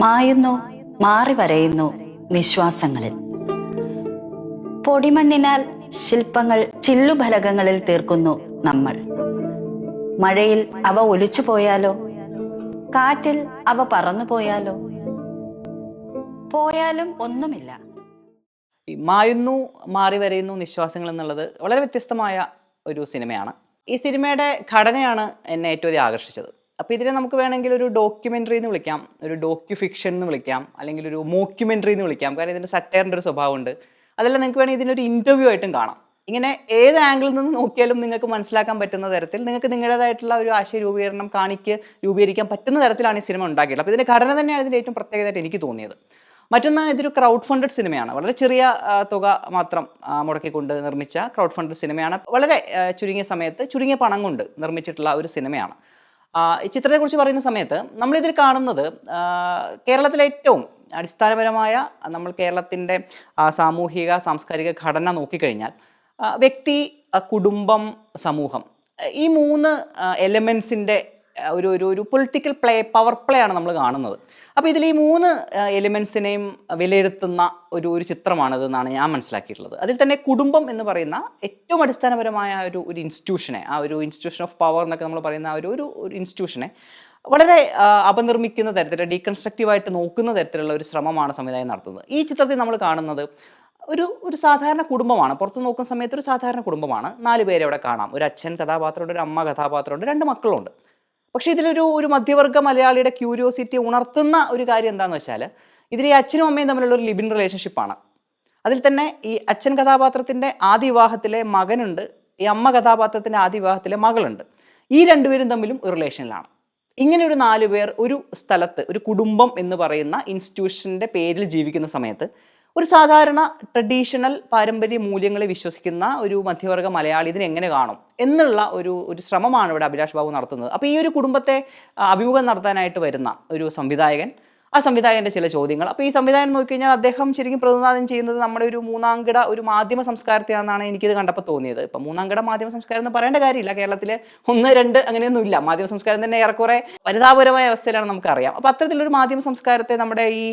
മായുന്നു മാറി വരയുന്നു നിശ്വാസങ്ങളിൽ പൊടിമണ്ണിനാൽ ശില്പങ്ങൾ ചില്ലുഫലകങ്ങളിൽ തീർക്കുന്നു നമ്മൾ. മഴയിൽ അവ ഒലിച്ചു പോയാലോ? കാറ്റിൽ അവ പറന്നു പോയാലോ? പോയാലും ഒന്നുമില്ല. മായുന്നു മാറി വരയുന്നു നിശ്വാസങ്ങൾ എന്നുള്ളത് വളരെ വ്യത്യസ്തമായ ഒരു സിനിമയാണ്. ഈ സിനിമയുടെ ഘടനയാണ് എന്നെ ഏറ്റവും ആകർഷിച്ചത്. അപ്പോൾ ഇതിനെ നമുക്ക് വേണമെങ്കിൽ ഒരു ഡോക്യുമെന്ററി എന്ന് വിളിക്കാം. ഒരു ഡോക്യു ഫിക്ഷൻ എന്ന് വിളിക്കാം. അല്ലെങ്കിൽ ഒരു മോക്യുമെന്ററി എന്ന് വിളിക്കാം. കാരണം ഇതിന്റെ സറ്റയറിന്റെ ഒരു സ്വഭാവമുണ്ട്. അതല്ല നിങ്ങൾക്ക് വേണമെങ്കിൽ ഇതിനൊരു ഇന്റർവ്യൂ ആയിട്ടും കാണാം. ഇങ്ങനെ ഏത് ആംഗിളിൽ നിന്ന് നോക്കിയാലും നിങ്ങൾക്ക് മനസ്സിലാക്കാൻ പറ്റുന്ന തരത്തിൽ നിങ്ങൾക്ക് നിങ്ങളുടേതായിട്ടുള്ള ഒരു ആശയ രൂപീകരണം കാണിക്ക് രൂപീകരിക്കാൻ പറ്റുന്ന തരത്തിലാണ് ഈ സിനിമ ഉണ്ടാക്കിയിട്ടുള്ളത്. അപ്പോൾ ഇതിന്റെ ഘടന തന്നെയാണ് ഇതിന്റെ ഏറ്റവും പ്രത്യേകതയായിട്ട് എനിക്ക് തോന്നിയത്. മറ്റൊന്ന് ഇതൊരു ക്രൗഡ് ഫണ്ടഡ് സിനിമയാണ്. വളരെ ചെറിയ തുക മാത്രം മുടക്കിക്കൊണ്ട് നിർമ്മിച്ച ക്രൗഡ് ഫണ്ടഡ് സിനിമയാണ്. വളരെ ചുരുങ്ങിയ സമയത്ത് ചുരുങ്ങിയ പണം കൊണ്ട് നിർമ്മിച്ചിട്ടുള്ള ഒരു സിനിമയാണ്. ഈ ചിത്രത്തെക്കുറിച്ച് പറയുന്ന സമയത്ത് നമ്മളിതിൽ കാണുന്നത് കേരളത്തിലെ ഏറ്റവും അടിസ്ഥാനപരമായ നമ്മൾ കേരളത്തിന്റെ സാമൂഹിക സാംസ്കാരിക ഘടന നോക്കിക്കഴിഞ്ഞാൽ വ്യക്തി കുടുംബം സമൂഹം. ഈ മൂന്ന് എലമെൻസിന്റെ ഒരു ഒരു ഒരു പൊളിറ്റിക്കൽ പ്ലേ പവർ പ്ലേ ആണ് നമ്മൾ കാണുന്നത്. അപ്പോൾ ഇതിൽ ഈ മൂന്ന് എലിമെൻസിനെയും വിലയിരുത്തുന്ന ഒരു ഒരു ചിത്രമാണിത് ഞാൻ മനസ്സിലാക്കിയിട്ടുള്ളത്. അതിൽ തന്നെ കുടുംബം എന്ന് പറയുന്ന ഏറ്റവും അടിസ്ഥാനപരമായ ഒരു ഒരു ഇൻസ്റ്റിറ്റ്യൂഷനെ ആ ഒരു ഇൻസ്റ്റിറ്റ്യൂഷൻ ഓഫ് പവർ എന്നൊക്കെ നമ്മൾ പറയുന്ന ആ ഒരു ഒരു ഇൻസ്റ്റിറ്റ്യൂഷനെ വളരെ അപനിർമ്മിക്കുന്ന തരത്തിൽ ഡീകൺസ്ട്രക്റ്റീവായിട്ട് നോക്കുന്ന തരത്തിലുള്ള ഒരു ശ്രമമാണ് സംവിധാനം നടത്തുന്നത്. ഈ ചിത്രത്തിൽ നമ്മൾ കാണുന്നത് ഒരു ഒരു സാധാരണ കുടുംബമാണ്. പുറത്ത് നോക്കുന്ന സമയത്ത് ഒരു സാധാരണ കുടുംബമാണ്. നാല് പേരെ അവിടെ കാണാം. ഒരു അച്ഛൻ കഥാപാത്രമുണ്ട് ഒരു അമ്മ കഥാപാത്രമുണ്ട് രണ്ട് മക്കളുണ്ട്. പക്ഷേ ഇതിലൊരു ഒരു മധ്യവർഗ മലയാളിയുടെ ക്യൂരിയോസിറ്റി ഉണർത്തുന്ന ഒരു കാര്യം എന്താണെന്ന് വെച്ചാൽ ഇതിൽ ഈ അച്ഛനും അമ്മയും തമ്മിലുള്ള ഒരു ലിബിൻ റിലേഷൻഷിപ്പാണ് അതിൽ തന്നെ ഈ അച്ഛൻ കഥാപാത്രത്തിന്റെ ആദ്യ വിവാഹത്തിലെ മകനുണ്ട് ഈ അമ്മ കഥാപാത്രത്തിന്റെ ആദ്യ വിവാഹത്തിലെ മകളുണ്ട്. ഈ രണ്ടുപേരും തമ്മിലും റിലേഷനിലാണ് ഇങ്ങനെ ഒരു നാല് പേർ ഒരു സ്ഥലത്ത് ഒരു കുടുംബം എന്ന് പറയുന്ന ഇൻസ്റ്റിറ്റ്യൂഷന്റെ പേരിൽ ജീവിക്കുന്ന സമയത്ത് ഒരു സാധാരണ ട്രഡീഷണൽ പാരമ്പര്യ മൂല്യങ്ങളെ വിശ്വസിക്കുന്ന ഒരു മധ്യവർഗ മലയാളി ഇതിനെ എങ്ങനെ കാണും എന്നുള്ള ഒരു ഒരു ശ്രമമാണ് ഇവിടെ അഭിലാഷ് ബാബു നടത്തുന്നത്. അപ്പോൾ ഈ ഒരു കുടുംബത്തെ അഭിമുഖം നടത്താനായിട്ട് വരുന്ന ഒരു സംവിധായകൻ ആ സംവിധായകന്റെ ചില ചോദ്യങ്ങൾ. അപ്പോൾ ഈ സംവിധായകൻ നോക്കിക്കഴിഞ്ഞാൽ അദ്ദേഹം ശരിക്കും പ്രതിനിധാനം ചെയ്യുന്നത് നമ്മുടെ ഒരു മൂന്നാംകിട ഒരു മാധ്യമ സംസ്കാരത്തെയാണെന്നാണ് എനിക്കിത് കണ്ടപ്പോൾ തോന്നിയത്. ഇപ്പം മൂന്നാംകിട മാധ്യമ സംസ്കാരം എന്ന് പറയേണ്ട കാര്യമില്ല. കേരളത്തിലെ ഒന്ന് രണ്ട് അങ്ങനെയൊന്നും ഇല്ല മാധ്യമ സംസ്കാരം തന്നെ ഏറെക്കുറെ വനിതാപരമായ അവസ്ഥയിലാണ് നമുക്കറിയാം. അപ്പോൾ അത്തരത്തിലൊരു മാധ്യമ സംസ്കാരത്തെ നമ്മുടെ ഈ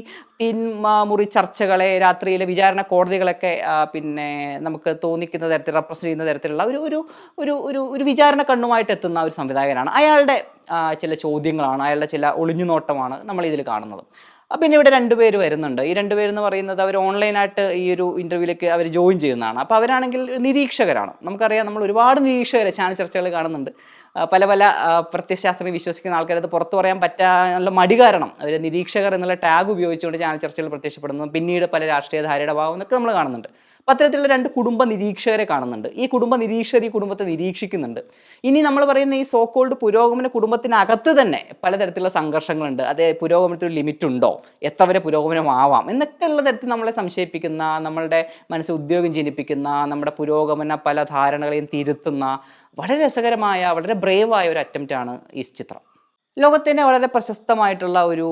മുറി ചർച്ചകളെ രാത്രിയിലെ വിചാരണ കോടതികളൊക്കെ പിന്നെ നമുക്ക് തോന്നിക്കുന്ന തരത്തിൽ റെപ്രസെന്റ് ചെയ്യുന്ന തരത്തിലുള്ള ഒരു ഒരു ഒരു ഒരു വിചാരണ കണ്ണുമായിട്ട് എത്തുന്ന ഒരു സംവിധായകനാണ്. അയാളുടെ ചില ചോദ്യങ്ങളാണ് അയാളുടെ ചില ഒളിഞ്ഞുനോട്ടമാണ് നമ്മൾ ഇതിൽ കാണുന്നത്. പിന്നെ ഇവിടെ രണ്ടുപേര് വരുന്നുണ്ട്. ഈ രണ്ടുപേരെന്ന് പറയുന്നത് അവർ ഓൺലൈനായിട്ട് ഈ ഒരു ഇന്റർവ്യൂവിലേക്ക് അവർ ജോയിൻ ചെയ്യുന്നതാണ്. അപ്പോൾ അവരാണെങ്കിൽ നിരീക്ഷകരാണ്. നമുക്കറിയാം നമ്മൾ ഒരുപാട് നിരീക്ഷകരെ ചാനൽ ചർച്ചകൾ കാണുന്നുണ്ട്. പല പല പ്രത്യശാസ്ത്രങ്ങൾ വിശ്വസിക്കുന്ന ആൾക്കാരത് പുറത്തു പറയാൻ പറ്റാനുള്ള മടി കാരണം അവർ നിരീക്ഷകർ എന്നുള്ള ടാഗ് ഉപയോഗിച്ചുകൊണ്ട് ചാനൽ ചർച്ചകൾ പ്രത്യക്ഷപ്പെടുന്നു. പിന്നീട് പല രാഷ്ട്രീയ ധാരയുടെ ഭാവം എന്നൊക്കെ നമ്മൾ കാണുന്നുണ്ട് പത്രത്തിലുള്ള രണ്ട് കുടുംബ നിരീക്ഷകരെ കാണുന്നുണ്ട്. ഈ കുടുംബ നിരീക്ഷകർ ഈ കുടുംബത്തെ നിരീക്ഷിക്കുന്നുണ്ട്. ഇനി നമ്മൾ പറയുന്ന ഈ സോ കോൾഡ് പുരോഗമന കുടുംബത്തിനകത്ത് തന്നെ പലതരത്തിലുള്ള സംഘർഷങ്ങളുണ്ട്. അതേ പുരോഗമനത്തിന് ഒരു ലിമിറ്റ് ഉണ്ടോ? എത്ര വരെ പുരോഗമനമാവാം? എന്നൊക്കെയുള്ള തരത്തിൽ നമ്മളെ സംശയിപ്പിക്കുന്ന നമ്മളുടെ മനസ്സ് ഉദ്യോഗം ജനിപ്പിക്കുന്ന നമ്മുടെ പുരോഗമന പല ധാരണകളെയും തിരുത്തുന്ന വളരെ രസകരമായ വളരെ ബ്രേവായ ഒരു അറ്റംപ്റ്റ് ആണ് ഈ ചിത്രം. ലോകത്തിന്റെ വളരെ പ്രശസ്തമായിട്ടുള്ള ഒരു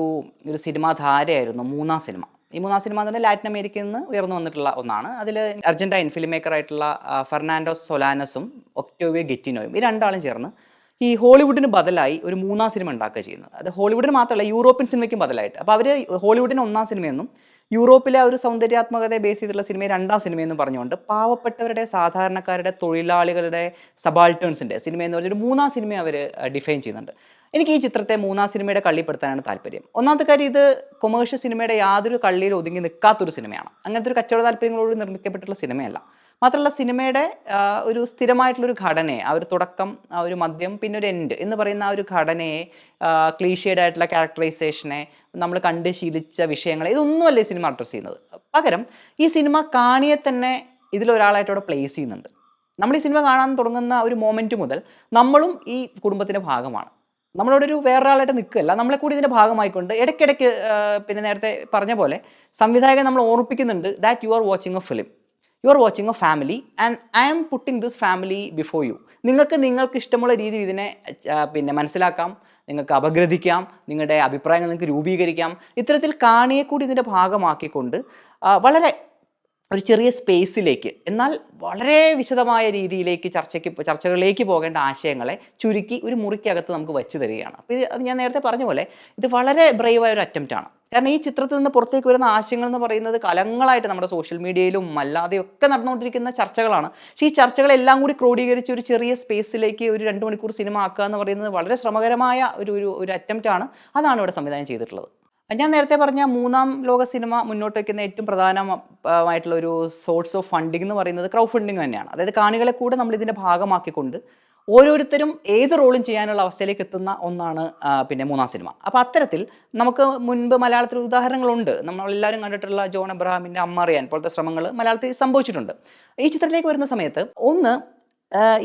ഒരു സിനിമാ ധാരയായിരുന്നു മൂന്നാം സിനിമ ഈ മൂന്നാം സിനിമ പറഞ്ഞാൽ ലാറ്റിൻ അമേരിക്കയിൽ നിന്ന് ഉയർന്നു വന്നിട്ടുള്ള ഒന്നാണ്. അതിൽ അർജന്റൈൻ ഫിലിം മേക്കർ ആയിട്ടുള്ള ഫെർണാൻഡോ സൊലാനസും ഒക്ടോവിയോ ഗെറ്റിനോയും ഈ രണ്ടാളും ചേർന്ന് ഈ ഹോളിവുഡിന് ബദലായി ഒരു മൂന്നാം സിനിമ ഉണ്ടാക്കുക ചെയ്യുന്നത്. അത് ഹോളിവുഡിന് മാത്രമല്ല യൂറോപ്യൻ സിനിമയ്ക്കും ബദലായിട്ട്. അപ്പോൾ അവർ ഹോളിവുഡിന് ഒന്നാം സിനിമയെന്നും യൂറോപ്പിലെ ആ ഒരു സൗന്ദര്യാത്മകതയെ ബേസ് ചെയ്തിട്ടുള്ള സിനിമയെ രണ്ടാം സിനിമ എന്ന് പറഞ്ഞുകൊണ്ട് പാവപ്പെട്ടവരുടെ സാധാരണക്കാരുടെ തൊഴിലാളികളുടെ സബാൾട്ടേൺസിന്റെ സിനിമ എന്ന് പറഞ്ഞൊരു മൂന്നാം സിനിമ അവർ ഡിഫൈൻ ചെയ്യുന്നുണ്ട്. എനിക്ക് ഈ ചിത്രത്തെ മൂന്നാം സിനിമയുടെ കള്ളിപ്പെടുത്താനാണ് താല്പര്യം. ഒന്നാമത്തെ കാര്യം ഇത് കൊമേഴ്ഷ്യൽ സിനിമയുടെ യാതൊരു കള്ളിയിൽ ഒതുങ്ങി നിൽക്കാത്തൊരു സിനിമയാണ് അങ്ങനത്തെ ഒരു കച്ചവട താല്പര്യങ്ങളോട് നിർമ്മിക്കപ്പെട്ടിട്ടുള്ള സിനിമയല്ല മാത്രമല്ല സിനിമയുടെ ഒരു സ്ഥിരമായിട്ടുള്ളൊരു ഘടനയെ ആ ഒരു തുടക്കം ആ ഒരു മദ്യം പിന്നെ ഒരു എൻഡ് എന്ന് പറയുന്ന ആ ഒരു ഘടനയെ ക്ലീഷേഡ് ആയിട്ടുള്ള ക്യാരക്ടറൈസേഷനെ നമ്മൾ കണ്ട് ശീലിച്ച വിഷയങ്ങളെ ഇതൊന്നുമല്ല ഈ സിനിമ അഡ്രസ്സ് ചെയ്യുന്നത്. പകരം ഈ സിനിമ കാണിയെ തന്നെ ഇതിലൊരാളായിട്ട് അവിടെ പ്ലേസ് ചെയ്യുന്നുണ്ട്. നമ്മൾ ഈ സിനിമ കാണാൻ തുടങ്ങുന്ന ഒരു മോമെന്റ് മുതൽ നമ്മളും ഈ കുടുംബത്തിന്റെ ഭാഗമാണ്. നമ്മളോട് ഒരു വേറൊരാളായിട്ട് നിൽക്കുകയല്ല നമ്മളെ കൂടി ഇതിന്റെ ഭാഗമായിക്കൊണ്ട് ഇടയ്ക്കിടയ്ക്ക് പിന്നെ നേരത്തെ പറഞ്ഞ പോലെ സംവിധായകൻ നമ്മൾ ഓർമ്മിപ്പിക്കുന്നുണ്ട് that you are watching a film you are watching a family and I am putting this family before you നിങ്ങൾക്ക് നിങ്ങൾക്ക് ഇഷ്ടമുള്ള രീതിയിൽ ഇതിനെ പിന്നെ മനസ്സിലാക്കാം നിങ്ങൾക്ക് അപഗ്രഥിക്കാം നിങ്ങളുടെ അഭിപ്രായങ്ങൾ നിങ്ങൾക്ക് രൂപീകരിക്കാം. ഇത്തരത്തിൽ കാണിയെ കൂടി ഇതിന്റെ ഭാഗമാക്കിക്കൊണ്ട് വളരെ ഒരു ചെറിയ സ്പേസിലേക്ക് എന്നാൽ വളരെ വിശദമായ രീതിയിലേക്ക് ചർച്ചയ്ക്ക് ചർച്ചകളിലേക്ക് പോകേണ്ട ആശയങ്ങളെ ചുരുക്കി ഒരു മുറിക്കകത്ത് നമുക്ക് വെച്ച് തരികയാണ്. അപ്പോൾ ഇത് അത് ഞാൻ നേരത്തെ പറഞ്ഞ പോലെ ഇത് വളരെ ബ്രേവായ ഒരു അറ്റംപ്റ്റ് ആണ്. കാരണം ഈ ചിത്രത്തിൽ നിന്ന് പുറത്തേക്ക് വരുന്ന ആശയങ്ങൾ എന്ന് പറയുന്നത് കലങ്ങളായിട്ട് നമ്മുടെ സോഷ്യൽ മീഡിയയിലും അല്ലാതെയും ഒക്കെ നടന്നുകൊണ്ടിരിക്കുന്ന ചർച്ചകളാണ്. പക്ഷേ ഈ ചർച്ചകളെല്ലാം കൂടി ക്രോഡീകരിച്ച് ഒരു ചെറിയ സ്പേസിലേക്ക് ഒരു രണ്ട് മണിക്കൂർ സിനിമ ആക്കുക എന്ന് പറയുന്നത് വളരെ ശ്രമകരമായ ഒരു ഒരു ഒരു അറ്റംപ്റ്റ് ആണ്. അതാണ് ഇവിടെ സംവിധാനം ചെയ്തിട്ടുള്ളത്. ഞാൻ നേരത്തെ പറഞ്ഞ മൂന്നാം ലോക സിനിമ മുന്നോട്ട് വയ്ക്കുന്ന ഏറ്റവും പ്രധാനമായിട്ടുള്ള ഒരു സോഴ്സ് ഓഫ് ഫണ്ടിങ് എന്ന് പറയുന്നത് ക്രൗഡ് ഫണ്ടിങ് തന്നെയാണ്. അതായത് കാണികളെ കൂടെ നമ്മൾ ഇതിന്റെ ഭാഗമാക്കിക്കൊണ്ട് ഓരോരുത്തരും ഏത് റോളും ചെയ്യാനുള്ള അവസ്ഥയിലേക്ക് എത്തുന്ന ഒന്നാണ് പിന്നെ മൂന്നാം സിനിമ. അപ്പോൾ അത്തരത്തിൽ നമുക്ക് മുൻപ് മലയാളത്തിൽ ഉദാഹരണങ്ങളുണ്ട്. നമ്മളെല്ലാവരും കണ്ടിട്ടുള്ള ജോൺ എബ്രഹാമിന്റെ അമ്മ അറിയാൻ പോലത്തെ ശ്രമങ്ങൾ മലയാളത്തിൽ സംഭവിച്ചിട്ടുണ്ട്. ഈ ചിത്രത്തിലേക്ക് വരുന്ന സമയത്ത് ഒന്ന്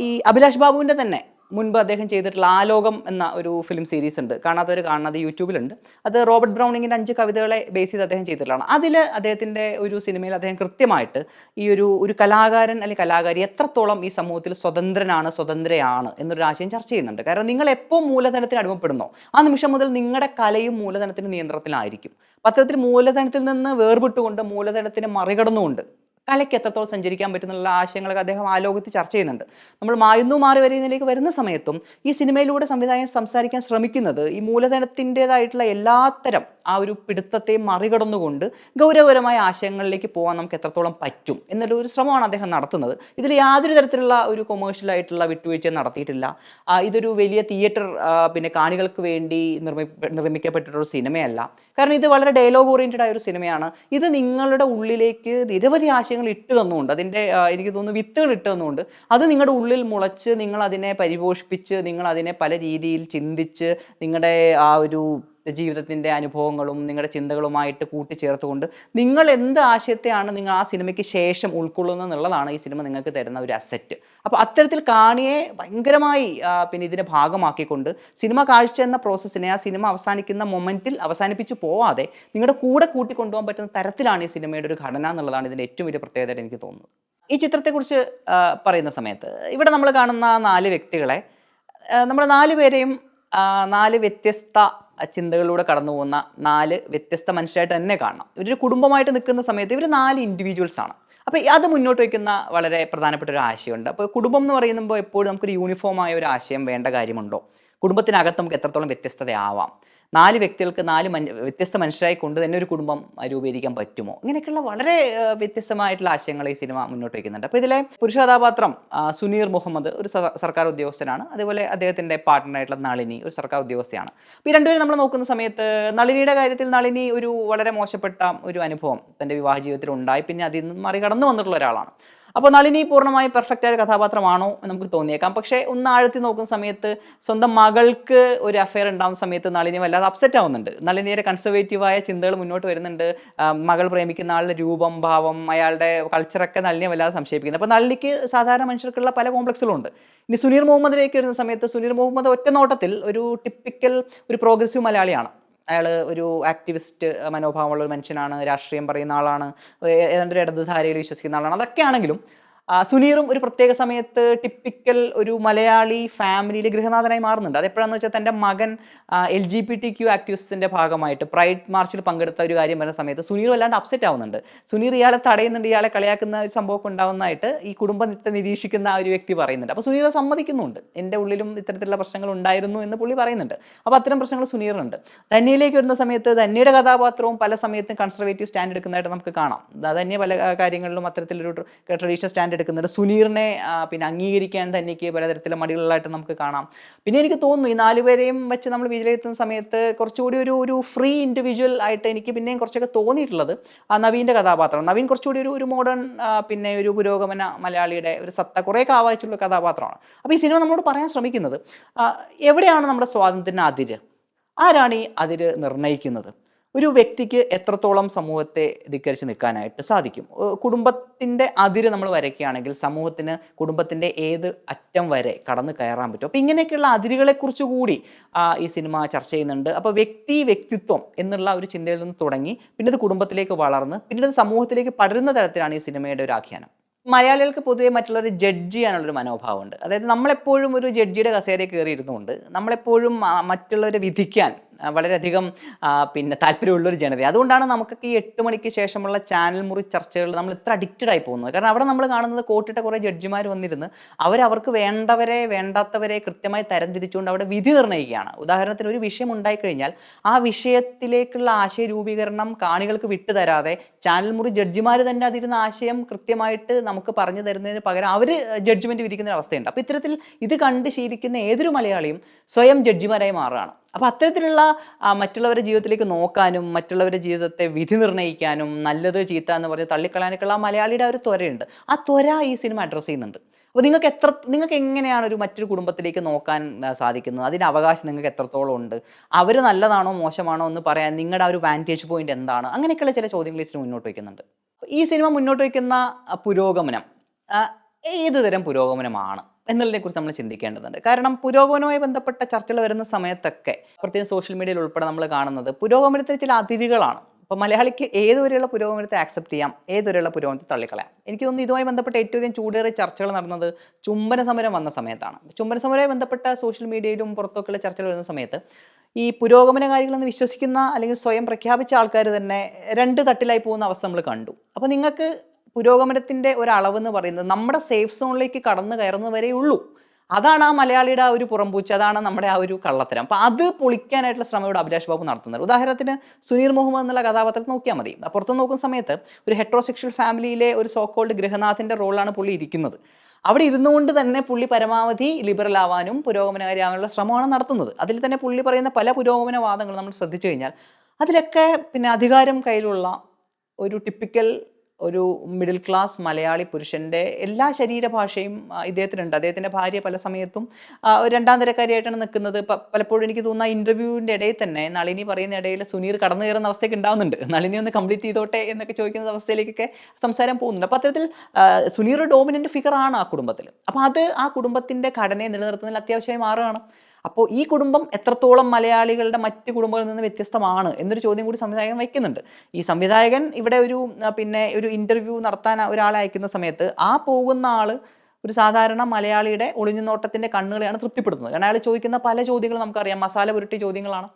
ഈ അഭിലാഷ് ബാബുവിന്റെ തന്നെ മുൻപ് അദ്ദേഹം ചെയ്തിട്ടുള്ള ആലോകം എന്ന ഒരു ഫിലിം സീരീസ് ഉണ്ട്. കാണാത്തവർ കാണുന്നത് യൂട്യൂബിലുണ്ട്. അത് റോബർട്ട് ബ്രൗണിങ്ങിന്റെ അഞ്ച് കവിതകളെ ബേസ് ചെയ്ത് അദ്ദേഹം ചെയ്തിട്ടുള്ളതാണ്. അതിൽ അദ്ദേഹത്തിന്റെ ഒരു സിനിമയിൽ അദ്ദേഹം കൃത്യമായിട്ട് ഈ ഒരു ഒരു കലാകാരൻ അല്ലെങ്കിൽ കലാകാരി എത്രത്തോളം ഈ സമൂഹത്തിൽ സ്വതന്ത്രനാണ് സ്വതന്ത്രയാണ് എന്നൊരു ആശയം ചർച്ച ചെയ്യുന്നുണ്ട്. കാരണം നിങ്ങൾ എപ്പോൾ മൂലധനത്തിന് അടിമപ്പെടുന്നോ ആ നിമിഷം മുതൽ നിങ്ങളുടെ കലയും മൂലധനത്തിന് നിയന്ത്രണത്തിലായിരിക്കും. പത്രത്തിൽ മൂലധനത്തിൽ നിന്ന് വേർപെട്ടുകൊണ്ട് മൂലധനത്തിന് മറികടന്നുകൊണ്ട് കലയ്ക്ക് എത്രത്തോളം സഞ്ചരിക്കാൻ പറ്റുന്നുള്ള ആശയങ്ങളൊക്കെ അദ്ദേഹം ആലോകത്തിൽ ചർച്ച ചെയ്യുന്നുണ്ട്. നമ്മൾ മായുന്നു മാറി വരുന്നതിലേക്ക് വരുന്ന സമയത്തും ഈ സിനിമയിലൂടെ സംവിധായകൻ സംസാരിക്കാൻ ശ്രമിക്കുന്നത് ഈ മൂലധനത്തിന്റെതായിട്ടുള്ള എല്ലാത്തരം ആ ഒരു പിടുത്തത്തെ മറികടന്നുകൊണ്ട് ഗൗരവകരമായ ആശയങ്ങളിലേക്ക് പോകാൻ നമുക്ക് എത്രത്തോളം പറ്റും എന്നുള്ള ഒരു ശ്രമമാണ് അദ്ദേഹം നടത്തുന്നത്. ഇതിൽ യാതൊരു തരത്തിലുള്ള ഒരു കൊമേഴ്ഷ്യൽ ആയിട്ടുള്ള വിട്ടുവീഴ്ച നടത്തിയിട്ടില്ല. ഇതൊരു വലിയ തിയേറ്റർ പിന്നെ കാണികൾക്ക് വേണ്ടി നിർമ്മി നിർമ്മിക്കപ്പെട്ടിട്ടൊരു സിനിമയല്ല. കാരണം ഇത് വളരെ ഡയലോഗ് ഓറിയന്റഡ് ആയ ഒരു സിനിമയാണ്. ഇത് നിങ്ങളുടെ ഉള്ളിലേക്ക് നിരവധി ആശയങ്ങൾ ഇട്ട് തന്നുകൊണ്ട് അതിന്റെ എനിക്ക് തോന്നുന്നു വിത്തുകൾ ഇട്ട് തന്നുകൊണ്ട് അത് നിങ്ങളുടെ ഉള്ളിൽ മുളച്ച് നിങ്ങൾ അതിനെ പരിപോഷിപ്പിച്ച് നിങ്ങൾ അതിനെ പല രീതിയിൽ ചിന്തിച്ച് നിങ്ങളുടെ ആ ഒരു ജീവിതത്തിന്റെ അനുഭവങ്ങളും നിങ്ങളുടെ ചിന്തകളുമായിട്ട് കൂട്ടിച്ചേർത്തുകൊണ്ട് നിങ്ങൾ എന്ത് ആശയത്തെയാണ് നിങ്ങൾ ആ സിനിമയ്ക്ക് ശേഷം ഉൾക്കൊള്ളുന്നത് എന്നുള്ളതാണ് ഈ സിനിമ നിങ്ങൾക്ക് തരുന്ന ഒരു അസറ്റ് അപ്പോൾ അത്തരത്തിൽ കാണിയെ ഭയങ്കരമായി പിന്നെ ഇതിനെ ഭാഗമാക്കിക്കൊണ്ട് സിനിമ കാഴ്ച എന്ന പ്രോസസ്സിനെ ആ സിനിമ അവസാനിക്കുന്ന മൊമെന്റിൽ അവസാനിപ്പിച്ച് പോവാതെ നിങ്ങളുടെ കൂടെ കൂട്ടിക്കൊണ്ടുപോകാൻ പറ്റുന്ന തരത്തിലാണ് ഈ സിനിമയുടെ ഒരു ഘടന എന്നുള്ളതാണ് ഇതിന്റെ ഏറ്റവും വലിയ പ്രത്യേകത എനിക്ക് തോന്നുന്നത്. ഈ ചിത്രത്തെക്കുറിച്ച് പറയുന്ന സമയത്ത് ഇവിടെ നമ്മൾ കാണുന്ന നാല് വ്യക്തികളെ നമ്മൾ നാല് പേരെയും നാല് വ്യത്യസ്ത ചിന്തകളിലൂടെ കടന്നു പോകുന്ന നാല് വ്യത്യസ്ത മനുഷ്യരായിട്ട് തന്നെ കാണണം. ഇവരൊരു കുടുംബമായിട്ട് നിൽക്കുന്ന സമയത്ത് ഇവർ നാല് ഇൻഡിവിജ്വൽസ് ആണ്. അപ്പോൾ അത് മുന്നോട്ട് വയ്ക്കുന്ന വളരെ പ്രധാനപ്പെട്ട ഒരു ആശയമുണ്ട്. അപ്പോൾ കുടുംബം എന്ന് പറയുമ്പോൾ എപ്പോഴും നമുക്കൊരു യൂണിഫോമായ ഒരു ആശയം വേണ്ട കാര്യമുണ്ടോ? കുടുംബത്തിനകത്ത് നമുക്ക് എത്രത്തോളം വ്യത്യസ്തതയാവാം? നാല് വ്യക്തികൾക്ക് നാല് മൻ വ്യത്യസ്ത മനുഷ്യരായി കൊണ്ട് തന്നെ ഒരു കുടുംബം രൂപീകരിക്കാൻ പറ്റുമോ? ഇങ്ങനെയൊക്കെയുള്ള വളരെ വ്യത്യസ്തമായിട്ടുള്ള ആശയങ്ങൾ ഈ സിനിമ മുന്നോട്ട് വയ്ക്കുന്നുണ്ട്. അപ്പോൾ ഇതിലെ പുരുഷ കഥാപാത്രം സുനീർ മുഹമ്മദ് ഒരു സർക്കാർ ഉദ്യോഗസ്ഥനാണ്. അതേപോലെ അദ്ദേഹത്തിന്റെ പാർട്ട്ണറായിട്ടുള്ള നളിനി ഒരു സർക്കാർ ഉദ്യോഗസ്ഥയാണ്. അപ്പോൾ ഈ രണ്ടുപേരും നമ്മൾ നോക്കുന്ന സമയത്ത് നളിനിയുടെ കാര്യത്തിൽ നളിനി ഒരു വളരെ മോശപ്പെട്ട ഒരു അനുഭവം തന്റെ വിവാഹ ജീവിതത്തിൽ ഉണ്ടായി. പിന്നെ അതിൽ നിന്ന് മറികടന്നു വന്നിട്ടുള്ള ഒരാളാണ്. അപ്പോൾ നളിനി പൂർണമായും പെർഫെക്റ്റ് ആയ കഥാപാത്രമാണോ എന്ന് നമുക്ക് തോന്നിയേക്കാം. പക്ഷേ ഒന്ന് ആഴത്തി നോക്കുന്ന സമയത്ത് സ്വന്തം മകൾക്ക് ഒരു അഫയർ ഉണ്ടാകുന്ന സമയത്ത് നളിനി വല്ലാതെ അപ്സെറ്റ് ആവുന്നുണ്ട്. നളിനിയുടെ കൺസർവേറ്റീവായ ചിന്തകൾ മുന്നോട്ട് വരുന്നുണ്ട്. മകൾ പ്രേമിക്കുന്ന ആളുടെ രൂപം ഭാവം അയാളുടെ കൾച്ചറൊക്കെ നളിനിയെ വല്ലാതെ സംശയിപ്പിക്കുന്നത് അപ്പോൾ നളിനിക്ക് സാധാരണ മനുഷ്യർക്കുള്ള പല കോംപ്ലക്സുകളും ഉണ്ട് ഇനി സുനീർ മുഹമ്മദിലേക്ക് വരുന്ന സമയത്ത് സുനീർ മുഹമ്മദ് ഒറ്റ നോട്ടത്തിൽ ഒരു ടിപ്പിക്കൽ ഒരു പ്രോഗ്രസീവ് മലയാളിയാണ്. അയാൾ ഒരു ആക്ടിവിസ്റ്റ് മനോഭാവമുള്ള ഒരു മനുഷ്യനാണ് രാഷ്ട്രീയം പറയുന്ന ആളാണ് ഏതാണ്ട് ഒരു ഇടതുധാരയിൽ വിശ്വസിക്കുന്ന ആളാണ്. അതൊക്കെ ആണെങ്കിലും സുനീറും ഒരു പ്രത്യേക സമയത്ത് ടിപ്പിക്കൽ ഒരു മലയാളി ഫാമിലിയിലെ ഗൃഹനാഥനായി മാറുന്നുണ്ട്. അതെപ്പോഴാന്ന് വെച്ചാൽ തന്റെ മകൻ L G P T Q ആക്ടിവിസ്റ്റിന്റെ ഭാഗമായിട്ട് പ്രൈഡ് മാർച്ചിൽ പങ്കെടുത്ത ഒരു കാര്യം വരുന്ന സമയത്ത് സുനീർ വല്ലാണ്ട് അപ്സെറ്റ് ആവുന്നുണ്ട്. സുനീർ ഇയാളെ തടയുന്നുണ്ട് ഇയാളെ കളിയാക്കുന്ന ഒരു സംഭവമൊക്കെ ഉണ്ടാവുന്നതായിട്ട് ഈ കുടുംബത്തെ നിരീക്ഷിക്കുന്ന ആ ഒരു വ്യക്തി പറയുന്നുണ്ട്. അപ്പോൾ സുനീർ സമ്മതിക്കുന്നുണ്ട്. എന്റെ ഉള്ളിലും ഇത്തരത്തിലുള്ള പ്രശ്നങ്ങൾ ഉണ്ടായിരുന്നു എന്ന് പുള്ളി പറയുന്നുണ്ട്. അപ്പോൾ അത്തരം പ്രശ്നങ്ങൾ സുനീറിനുണ്ട്. ധന്യയിലേക്ക് വരുന്ന സമയത്ത് ധന്യയുടെ കഥാപാത്രവും പല സമയത്തും കൺസർവേറ്റീവ് സ്റ്റാൻഡ് എടുക്കുന്നതായിട്ട് നമുക്ക് കാണാം. ധന്യ പല കാര്യങ്ങളിലും അത്തരത്തിലൊരു ട്രഡീഷണൽ സ്റ്റാൻഡ് എടുക്കുന്നുണ്ട് സുനീറിനെ പിന്നെ അംഗീകരിക്കാൻ തന്നെ പലതരത്തിലുള്ള മടികളായിട്ട് നമുക്ക് കാണാം. പിന്നെ എനിക്ക് തോന്നുന്നു ഈ നാലുപേരെയും വെച്ച് നമ്മൾ വിജയിലെത്തുന്ന സമയത്ത് കുറച്ചുകൂടി ഒരു ഒരു ഫ്രീ ഇൻഡിവിജ്വൽ ആയിട്ട് എനിക്ക് പിന്നെയും കുറച്ചൊക്കെ തോന്നിയിട്ടുള്ളത് ആ നവീന്റെ കഥാപാത്രം. നവീൻ കുറച്ചുകൂടി ഒരു ഒരു മോഡേൺ പിന്നെ ഒരു പുരോഗമന മലയാളിയുടെ ഒരു സത്ത കുറേ കാവായിച്ചുള്ള കഥാപാത്രമാണ്. അപ്പോൾ ഈ സിനിമ നമ്മളോട് പറയാൻ ശ്രമിക്കുന്നത് എവിടെയാണ് നമ്മുടെ സ്വാതന്ത്ര്യത്തിന് അതിര്? ആരാണ് ഈ അതിര് നിർണയിക്കുന്നത്? ഒരു വ്യക്തിക്ക് എത്രത്തോളം സമൂഹത്തെ ധിക്കരിച്ച് നിൽക്കാനായിട്ട് സാധിക്കും? കുടുംബത്തിന്റെ അതിര് നമ്മൾ വരയ്ക്കുകയാണെങ്കിൽ സമൂഹത്തിന് കുടുംബത്തിന്റെ ഏത് അറ്റം വരെ കടന്നു കയറാൻ പറ്റും? അപ്പോൾ ഇങ്ങനെയൊക്കെയുള്ള അതിരുകളെക്കുറിച്ച് കൂടി ഈ സിനിമ ചർച്ച ചെയ്യുന്നുണ്ട്. അപ്പോൾ വ്യക്തി വ്യക്തിത്വം എന്നുള്ള ഒരു ചിന്തയിൽ നിന്ന് തുടങ്ങി പിന്നെ ഇത് കുടുംബത്തിലേക്ക് വളർന്ന് പിന്നീട് സമൂഹത്തിലേക്ക് പടരുന്ന തരത്തിലാണ് ഈ സിനിമയുടെ ഒരു ആഖ്യാനം. മലയാളികൾക്ക് പൊതുവെ മറ്റുള്ളവരെ ജഡ്ജ് ചെയ്യാനുള്ളൊരു മനോഭാവമുണ്ട്. അതായത് നമ്മളെപ്പോഴും ഒരു ജഡ്ജിയുടെ കസേരയിൽ കയറി ഇരുന്നുകൊണ്ട് നമ്മളെപ്പോഴും മറ്റുള്ളവരെ വിധിക്കാൻ വളരെയധികം പിന്നെ താല്പര്യമുള്ളൊരു ജനത അതുകൊണ്ടാണ് നമുക്കൊക്കെ ഈ എട്ട് മണിക്ക് ശേഷമുള്ള ചാനൽ മുറി ചർച്ചകൾ നമ്മൾ ഇത്ര അഡിക്റ്റഡ് ആയി പോകുന്നത്. കാരണം അവിടെ നമ്മൾ കാണുന്നത് കോട്ടിട്ട കുറേ ജഡ്ജിമാർ വന്നിരുന്ന് അവരവർക്ക് വേണ്ടവരെ വേണ്ടാത്തവരെ കൃത്യമായി തരംതിരിച്ചുകൊണ്ട് അവിടെ വിധി നിർണയിക്കുകയാണ് ഉദാഹരണത്തിന് ഒരു വിഷയം ഉണ്ടായിക്കഴിഞ്ഞാൽ ആ വിഷയത്തിലേക്കുള്ള ആശയ രൂപീകരണം കാണികൾക്ക് വിട്ടുതരാതെ ചാനൽ മുറി ജഡ്ജിമാർ തന്നെ അതിരുന്ന ആശയം കൃത്യമായിട്ട് നമുക്ക് പറഞ്ഞു തരുന്നതിന് പകരം അവർ ജഡ്ജ്മെന്റ് വിധിക്കുന്ന ഒരു അവസ്ഥയുണ്ട്. അപ്പോൾ ഇത്തരത്തിൽ ഇത് കണ്ട് ശീലിക്കുന്ന ഏതൊരു മലയാളിയും സ്വയം ജഡ്ജിമാരായി മാറുകയാണ്. അപ്പോൾ അത്തരത്തിലുള്ള മറ്റുള്ളവരുടെ ജീവിതത്തിലേക്ക് നോക്കാനും മറ്റുള്ളവരുടെ ജീവിതത്തെ വിധി നിർണയിക്കാനും നല്ലത് ചീത്ത എന്ന് പറഞ്ഞ് തള്ളിക്കളയാനൊക്കെയുള്ള മലയാളിയുടെ ഒരു ത്വരയുണ്ട്. ആ ത്വര ഈ സിനിമ അഡ്രസ്സ് ചെയ്യുന്നുണ്ട്. അപ്പോൾ നിങ്ങൾക്ക് എത്ര നിങ്ങൾക്ക് എങ്ങനെയാണ് ഒരു മറ്റൊരു കുടുംബത്തിലേക്ക് നോക്കാൻ സാധിക്കുന്നത്? അതിന് അവകാശം നിങ്ങൾക്ക് എത്രത്തോളം ഉണ്ട്? അവർ നല്ലതാണോ മോശമാണോ എന്ന് പറയാൻ നിങ്ങളുടെ ആ ഒരു വാന്റേജ് പോയിന്റ് എന്താണ്? അങ്ങനെയൊക്കെയുള്ള ചില ചോദ്യങ്ങൾ ഈ സിനിമ മുന്നോട്ട് വയ്ക്കുന്നുണ്ട്. ഈ സിനിമ മുന്നോട്ട് വയ്ക്കുന്ന പുരോഗമനം ഏത് തരം പുരോഗമനമാണ്? എന്നുള്ളതിനെ കുറിച്ച് നമ്മൾ ചിന്തിക്കേണ്ടതുണ്ട്. കാരണം പുരോഗമനവുമായി ബന്ധപ്പെട്ട ചർച്ചകൾ വരുന്ന സമയത്തൊക്കെ പ്രത്യേകം സോഷ്യൽ മീഡിയയിൽ ഉൾപ്പെടെ നമ്മൾ കാണുന്നത് പുരോഗമനത്തിന് ചില അതിരുകളാണ്. അപ്പോൾ മലയാളിക്ക് ഏതുവരെയുള്ള പുരോഗമനത്തെ ആക്സെപ്റ്റ് ചെയ്യാം ഏതുവരെയുള്ള പുരോഗമനത്തെ തള്ളിക്കളയാം? എനിക്ക് തോന്നുന്നു ഇതുമായി ബന്ധപ്പെട്ട ഏറ്റവും അധികം ചൂടേറിയ ചർച്ചകൾ നടന്നത് ചുംബന സമരം വന്ന സമയത്താണ്. ചുംബന സമരവുമായി ബന്ധപ്പെട്ട സോഷ്യൽ മീഡിയയിലും പുറത്തൊക്കെയുള്ള ചർച്ചകൾ വരുന്ന സമയത്ത് ഈ പുരോഗമനകാരികളെന്ന് വിശ്വസിക്കുന്ന അല്ലെങ്കിൽ സ്വയം പ്രഖ്യാപിച്ച ആൾക്കാർ തന്നെ രണ്ട് തട്ടിലായി പോകുന്ന അവസ്ഥ നമ്മൾ കണ്ടു. അപ്പോൾ നിങ്ങൾക്ക് പുരോഗമനത്തിന്റെ ഒരളവ് എന്ന് പറയുന്നത് നമ്മുടെ സേഫ് സോണിലേക്ക് കടന്നു കയറുന്നവരെ ഉള്ളൂ. അതാണ് ആ മലയാളിയുടെ ആ ഒരു പുറംപൂച്ച അതാണ് നമ്മുടെ ആ ഒരു കള്ളത്തരം. അപ്പോൾ അത് പൊളിക്കാനായിട്ടുള്ള ശ്രമം ഇവിടെ അഭിലാഷ് ബാബു നടത്തുന്നത് ഉദാഹരണത്തിന് സുനീർ മുഹമ്മദ് എന്നുള്ള കഥാപാത്രത്തെ നോക്കിയാൽ മതി. പുറത്ത് നോക്കുന്ന സമയത്ത് ഒരു ഹെട്രോസെക്ഷൽ ഫാമിലിയിലെ ഒരു സോക്കോൾഡ് ഗൃഹനാഥിന്റെ റോളാണ് പുള്ളി ഇരിക്കുന്നത്. അവിടെ ഇരുന്നുകൊണ്ട് തന്നെ പുള്ളി പരമാവധി ലിബറൽ ആവാനും പുരോഗമനകാരിയാവാനുള്ള ശ്രമമാണ് നടത്തുന്നത്. അതിൽ തന്നെ പുള്ളി പറയുന്ന പല പുരോഗമന വാദങ്ങളും നമ്മൾ ശ്രദ്ധിച്ചു കഴിഞ്ഞാൽ അതിലൊക്കെ പിന്നെ അധികാരം കയ്യിലുള്ള ഒരു ടിപ്പിക്കൽ ഒരു മിഡിൽ ക്ലാസ് മലയാളി പുരുഷന്റെ എല്ലാ ശരീരഭാഷയും ഇദ്ദേഹത്തിനുണ്ട്. അദ്ദേഹത്തിന്റെ ഭാര്യ പല സമയത്തും ഒരു രണ്ടാം തരക്കാരിയായിട്ടാണ് നിൽക്കുന്നത്. പലപ്പോഴും എനിക്ക് തോന്നുന്ന ഇന്റർവ്യൂവിന്റെ ഇടയിൽ തന്നെ നളിനി പറയുന്ന ഇടയിൽ സുനീർ കടന്നു കയറുന്ന അവസ്ഥയൊക്കെ ഉണ്ടാവുന്നുണ്ട്. നളിനി ഒന്ന് കംപ്ലീറ്റ് ചെയ്തോട്ടെ എന്നൊക്കെ ചോദിക്കുന്ന അവസ്ഥയിലേക്കൊക്കെ സംസാരം പോകുന്നുണ്ട്. അപ്പോൾ അത്തരത്തിൽ സുനീർ ഡോമിനന്റ് ഫിഗറാണ് ആ കുടുംബത്തിൽ. അപ്പോൾ അത് ആ കുടുംബത്തിന്റെ ഘടനയെ നിലനിർത്തുന്നതിൽ അത്യാവശ്യമായി മാറുകയാണ്. അപ്പോൾ ഈ കുടുംബം എത്രത്തോളം മലയാളികളുടെ മറ്റ് കുടുംബങ്ങളിൽ നിന്ന് വ്യത്യസ്തമാണ് എന്നൊരു ചോദ്യം കൂടി സംവിധായകൻ വയ്ക്കുന്നുണ്ട്. ഈ സംവിധായകൻ ഇവിടെ ഒരു പിന്നെ ഒരു ഇന്റർവ്യൂ നടത്താൻ ഒരാളെ അയക്കുന്ന സമയത്ത് ആ പോകുന്ന ആൾ ഒരു സാധാരണ മലയാളിയുടെ ഒളിഞ്ഞുനോട്ടത്തിന്റെ കണ്ണുകളെയാണ് തൃപ്തിപ്പെടുത്തുന്നത്. കാരണം അയാൾ ചോദിക്കുന്ന പല ചോദ്യങ്ങളും നമുക്കറിയാം. മസാല പുരട്ടിയ ചോദ്യങ്ങളാണ്.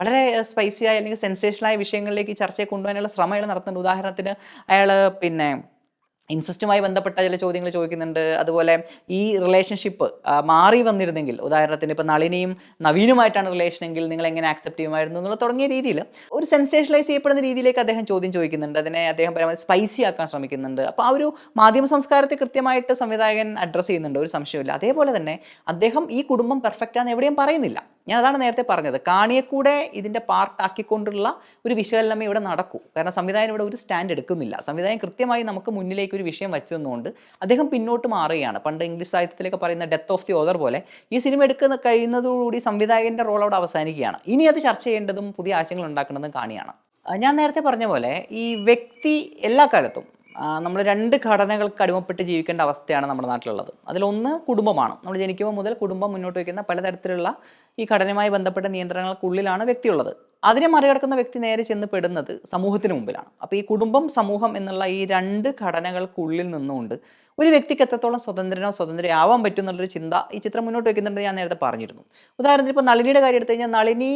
വളരെ സ്പൈസിയായ അല്ലെങ്കിൽ സെൻസേഷനായ വിഷയങ്ങളിലേക്ക് ചർച്ചയെ കൊണ്ടുപോകാനുള്ള ശ്രമം അയാൾ നടത്തുന്നുണ്ട്. ഉദാഹരണത്തിന് അയാൾ പിന്നെ ഇൻസസ്റ്റുമായി ബന്ധപ്പെട്ട ചില ചോദ്യങ്ങൾ ചോദിക്കുന്നുണ്ട്. അതുപോലെ ഈ റിലേഷൻഷിപ്പ് മാറി വന്നിരുന്നെങ്കിൽ ഉദാഹരണത്തിന് ഇപ്പോൾ നളിനിയും നവീനുമായിട്ടാണ് റിലേഷൻ എങ്കിൽ നിങ്ങൾ എങ്ങനെ ആക്സെപ്റ്റ് ചെയ്യുമായിരുന്നു എന്നുള്ള തുടങ്ങിയ രീതിയിൽ ഒരു സെൻസേഷനലൈസ് ചെയ്യപ്പെടുന്ന രീതിയിലേക്ക് അദ്ദേഹം ചോദ്യം ചോദിക്കുന്നുണ്ട്. അതിനെ അദ്ദേഹം പരമാവധി സ്പൈസി ആക്കാൻ ശ്രമിക്കുന്നുണ്ട്. അപ്പോൾ ആ ഒരു മാധ്യമ സംസ്കാരത്തെ കൃത്യമായിട്ട് സംവിധായകൻ അഡ്രസ്സ് ചെയ്യുന്നുണ്ട്. ഒരു സംശയമില്ല അതേപോലെ തന്നെ അദ്ദേഹം ഈ കുടുംബം പെർഫെക്റ്റാന്ന് എവിടെയും പറയുന്നില്ല. ഞാൻ അതാണ് നേരത്തെ പറഞ്ഞത്. കാണിയെ കൂടെ ഇതിന്റെ പാർട്ടാക്കിക്കൊണ്ടുള്ള ഒരു വിശകലനം ഇവിടെ നടക്കും. കാരണം സംവിധായകൻ ഇവിടെ ഒരു സ്റ്റാൻഡ് എടുക്കുന്നില്ല. സംവിധായകൻ കൃത്യമായി നമുക്ക് മുന്നിലേക്ക് ഒരു വിഷയം വെച്ചു തന്നുകൊണ്ട് അദ്ദേഹം പിന്നോട്ട് മാറുകയാണ്. പണ്ട് ഇംഗ്ലീഷ് സാഹിത്യത്തിലൊക്കെ പറയുന്ന ഡെത്ത് ഓഫ് ദി ഓദർ പോലെ ഈ സിനിമ എടുക്കുന്ന കഴിയുന്നതോടുകൂടി സംവിധായകന്റെ റോൾ അവിടെ അവസാനിക്കുകയാണ്. ഇനി അത് ചർച്ച ചെയ്യേണ്ടതും പുതിയ ആശയങ്ങൾ ഉണ്ടാക്കേണ്ടതും കാണിയാണ്. ഞാൻ നേരത്തെ പറഞ്ഞ പോലെ ഈ വ്യക്തി എല്ലാ കാലത്തും നമ്മൾ രണ്ട് ഘടനകൾക്ക് അടിമപ്പെട്ട് ജീവിക്കേണ്ട അവസ്ഥയാണ് നമ്മുടെ നാട്ടിലുള്ളത്. അതിലൊന്ന് കുടുംബമാണ്. നമ്മൾ ജനിക്കുമ്പോൾ മുതൽ കുടുംബം മുന്നോട്ട് വയ്ക്കുന്ന പലതരത്തിലുള്ള ഈ ഘടനയുമായി ബന്ധപ്പെട്ട നിയന്ത്രണങ്ങൾക്കുള്ളിലാണ് വ്യക്തിയുള്ളത്. അതിനെ മറികടക്കുന്ന വ്യക്തി നേരെ ചെന്ന് പെടുന്നത് സമൂഹത്തിന് മുമ്പിലാണ്. അപ്പോൾ ഈ കുടുംബം സമൂഹം എന്നുള്ള ഈ രണ്ട് ഘടനകൾക്കുള്ളിൽ നിന്നുകൊണ്ട് ഒരു വ്യക്തിക്ക് എത്രത്തോളം സ്വതന്ത്രനോ സ്വതന്ത്രയാവാൻ പറ്റും എന്നുള്ളൊരു ചിന്ത ഈ ചിത്രം മുന്നോട്ട് വയ്ക്കുന്നുണ്ട് ഞാൻ നേരത്തെ പറഞ്ഞിരുന്നു. ഉദാഹരണത്തിന് ഇപ്പോൾ നളിനിയുടെ കാര്യം എടുത്തു കഴിഞ്ഞാൽ നളിനി